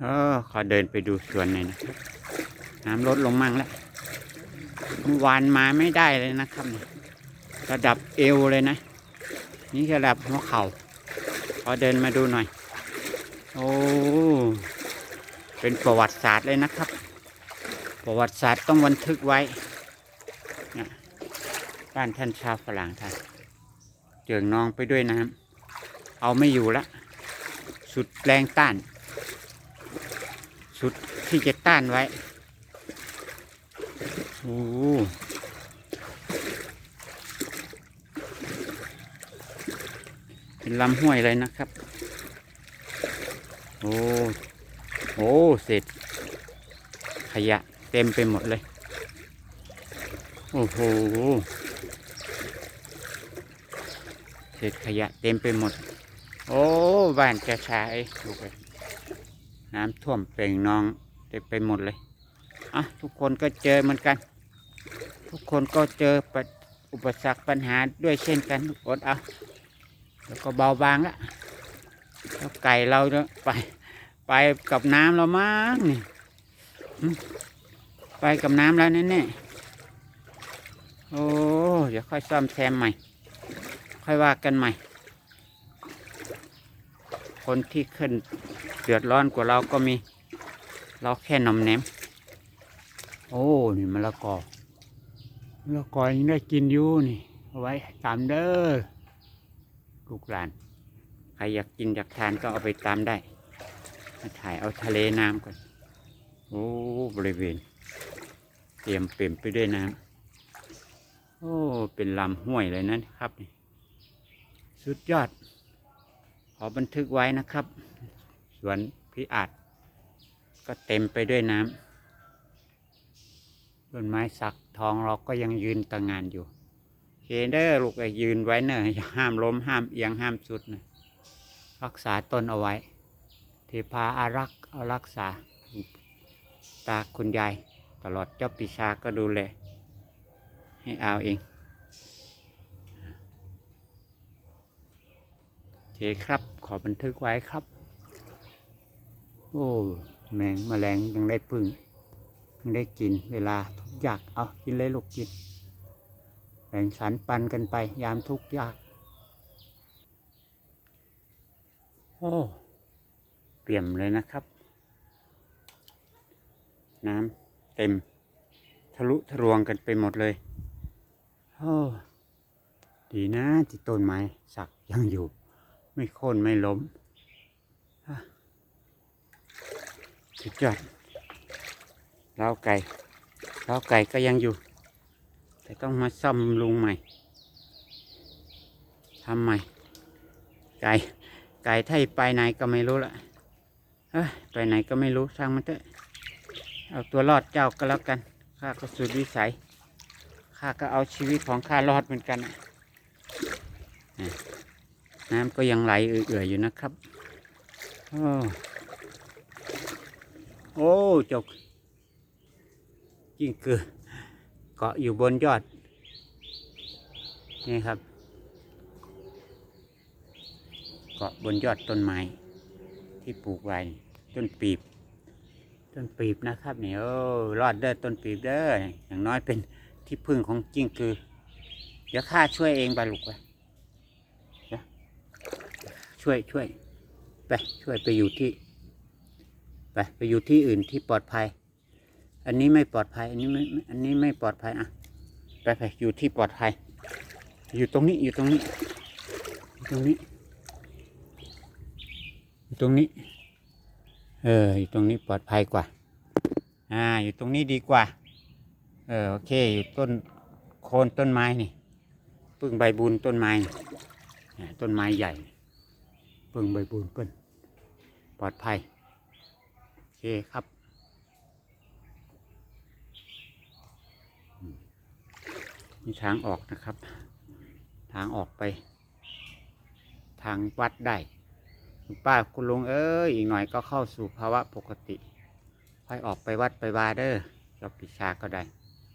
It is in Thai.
เออขอเดินไปดูสวนหน่อยนะครับ น้ำลดลงมั่งแล้วเมื่อวานมาไม่ได้เลยนะครับนี่ระดับเอวเลยนะ นี่ระดับหัวเข่า ขอเดินมาดูหน่อย โอ้เป็นประวัติศาสตร์เลยนะครับ ประวัติศาสตร์ต้องบันทึกไว้นะบ้านท่านชาวฝรั่งท่านเจิงนองไปด้วยน้ำเอาไม่อยู่ละ สุดแรงต้าน สุดที่จะต้านไว้โอ้เป็นลำห้วยเลยนะครับ โอ้โอ้เสร็จ ขยะเต็มไปหมดเลย โอ้โหเศษขยะเต็มไปหมด โอ้ บ้านจะชายดูไป น้ำท่วมเปล่งนองเต็มไปหมดเลยอะทุกคนก็เจอเหมือนกัน ทุกคนก็เจอปอุปสรรคปัญหาด้วยเช่นกันอดเอาแล้วก็เบาบางละแล้วไก่เราเนี่ยไปไปกับน้ำแล้วมั้งนี่ไปกับน้ำแล้วแน่ๆโอ้เดี๋ยวค่อยซ่อมแซมใหม่ ค่อยว่ากันใหม่ คนที่ขึ้น ดือดร้อนกว่าเราก็มี เราแค่นอมแนม โอ้นี่มะละกอมะละกอยังได้กินอยู่นี่เอาไว้ตามเด้อลูกหลานใครอยากกินอยากทานก็เอาไปตามได้มาถ่ายเอาทะเลน้ำก่อน โอ้บริเวณ เตรียมเปลี่ยมไปด้วยน้ำโอ้เป็นลำห้วยเลยนะครับ สุดยอด ขอบันทึกไว้นะครับ สวนพิอาจก็เต็มไปด้วยน้ำต้นไม้สักทองเราก็ยังยืนตะงานอยู่เคเดอร์ลูกไอ้ยืนไว้เนอะอย่าห้ามล้มห้ามเอียงห้ามสุดนะรักษาต้นเอาไว้เทพาอารักษ์เอารักษา ตาคุณยาย ตลอดเจ้าปีชาก็ดูแลให้เอาเองเคครับ ขอบันทึกไว้ครับ โอ้แมงแมลงยังได้พึ่งยังได้กินเวลาทุกยากเอากินเลยลูกกินแบ่งสรรปันกันไป ยามทุกยาก โอ้เปี่ยมเลยนะครับ น้ำเต็ม ทะลุทะลวงกันไปหมดเลยโอ้ดีนะที่ต้นไม้สักยังอยู่ ไม่โค่นไม่ล้มอะ สุดยอดเล้าไก่เล้าไก่ก็ยังอยู่ แต่ต้องมาซ่อมบำรุงใหม่ทำใหม่ ไก่ไก่ถ้าไปไหนก็ไม่รู้ละเอ้ยไปไหนก็ไม่รู้ช่างมันเถอะเอาตัวรอดเจ้าก็แล้วกันข้าก็สุดวิสัยข้าก็เอาชีวิตของข้ารอดเหมือนกันน้ำก็ยังไหลเอื่อยๆอยู่นะครับโอ้ โอ้เจกยิ่งเกือเกาะอยู่บนยอด นี่ครับ เกาะบนยอดต้นไม้ ที่ปลูกไว้ต้นปีบ ต้นปีบนะครับนี่โอ้รอดเด้ต้นปีบเด้อย่างน้อยเป็นที่พึ่งของจิ้งคือ เดี๋ยวข้าช่วยเองบาลูกไปช่วยช่วยไปช่วยไปอยู่ที่ ไปไปอยู่ที่อื่นที่ปลอดภัย อันนี้ไม่ปลอดภัย อันนี้ไม่อันนี้ไม่ปลอดภัยอะไปไปอยู่ที่ปลอดภัย อยู่ตรงนี้อยู่ตรงนี้อยู่ตรงนี้อยู่ตรงนี้ เอออยู่ตรงนี้ปลอดภัยกว่า อ่า อยู่ตรงนี้ดีกว่า เออโอเค อยู่ต้นโคนต้นไม้นี่ปึ้งใบบุญต้นไม้นี่ต้นไม้ใหญ่ปึ้งใบบุญเปิ้นปลอดภัย คครับมนี่ทางออกนะครับ ทางออกไป ทางวัดได้คุณป้าคุณลุงเอ้ยอีกหน่อยก็เข้าสู่ภาวะปกติค่อยออกไปวัดไปวาเด้อกับปิชาก็ได้